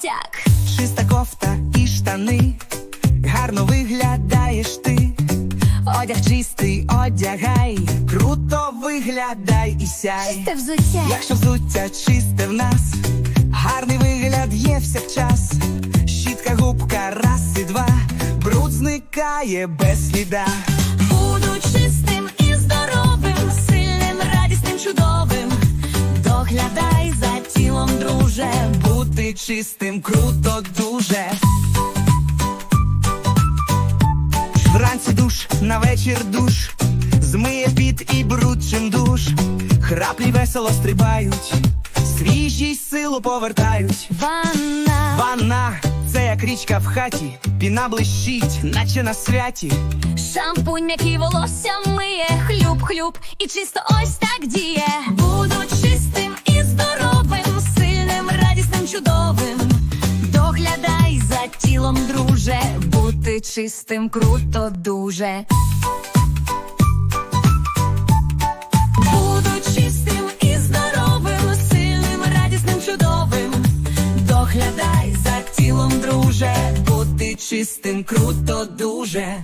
одяг. Чиста кофта і штани, гарно виглядаєш ти. Одяг чистий, одягай, круто виглядай і сяй. Те взуття. Якщо взуття чисте в нас, гарний вигляд є всякчас. Щітка губка, раз і два, бруд зникає без сліда. Буду чистим і здоровим, сильним, радісним, чудовим. Доглядай за тілом, друже. Бути чистим круто дуже. Вранці душ, на вечір душ, змиє піт і бруд чим душ. Храплі весело стрибають, свіжість силу повертають. Ванна. Ванна, це як річка в хаті, піна блищить, наче на святі. Шампунь, м'який волосся миє, хлюб-хлюб, і чисто ось так діє. Буду Доглядай за тілом, друже, бути чистим круто дуже. Буду чистим і здоровим, сильним, радісним, чудовим. Доглядай за тілом, друже, бути чистим круто дуже.